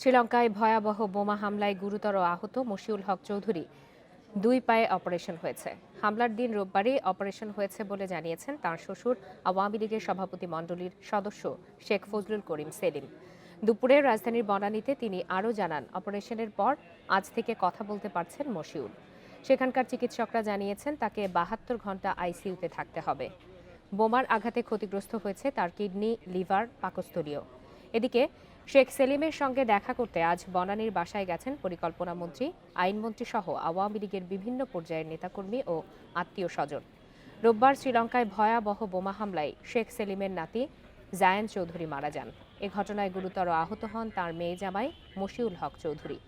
শ্রীলঙ্কায় ভয়াবহ বোমা হামলায় গুরুতর আহত মশিউল হক চৌধুরী। দুই পায়ে অপারেশন হয়েছে। হামলার দিন রোববারই অপারেশন হয়েছে বলে জানিয়েছেন তার শ্বশুর, আওয়ামী লীগের সভাপতি মণ্ডলীর সদস্য শেখ ফজলুল করিম সেলিম। দুপুরে রাজধানীর বনানীতে তিনি আরও জানান, অপারেশনের পর আজ থেকে কথা বলতে পারছেন মশিউল। সেখানকার চিকিৎসকরা জানিয়েছেন, তাকে বাহাত্তর ঘণ্টা আইসিইউতে থাকতে হবে। বোমার আঘাতে ক্ষতিগ্রস্ত হয়েছে তার কিডনি, লিভার, পাকস্থলীয়। এদিকে শেখ সেলিমের সঙ্গে দেখা করতে আজ বনানীর বাসায় গেছেন পরিকল্পনা মন্ত্রী আইনমন্ত্রী সহ আওয়ামী লীগের বিভিন্ন পর্যায়ের নেতাকর্মী ও আত্মীয় স্বজন রোববার শ্রীলঙ্কায় ভয়াবহ বোমা হামলায় শেখ সেলিমের নাতি জায়ান চৌধুরী মারা যান। এ ঘটনায় গুরুতর আহত হন তার মেয়ে জামাই মশিউল হক চৌধুরী।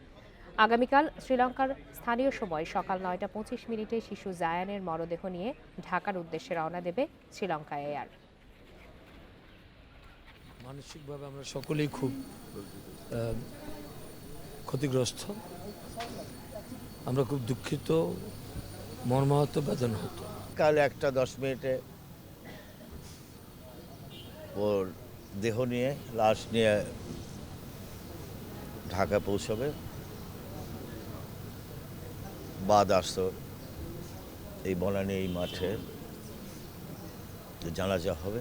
আগামীকাল শ্রীলঙ্কার স্থানীয় সময় সকাল নয়টা পঁচিশ মিনিটে শিশু জায়ানের মরদেহ নিয়ে ঢাকার উদ্দেশ্যে রওনা দেবে শ্রীলঙ্কা এয়ার মানসিকভাবে আমরা সকলেই খুব ক্ষতিগ্রস্ত। আমরা খুব দুঃখিত, মর্মাহত বেদনা হতো কাল একটা দশ মিনিটে ওর দেহ নিয়ে, লাশ নিয়ে ঢাকা পৌঁছবে। বাদ আসর এই বনানী, এই মাঠে। জানাজা হবে।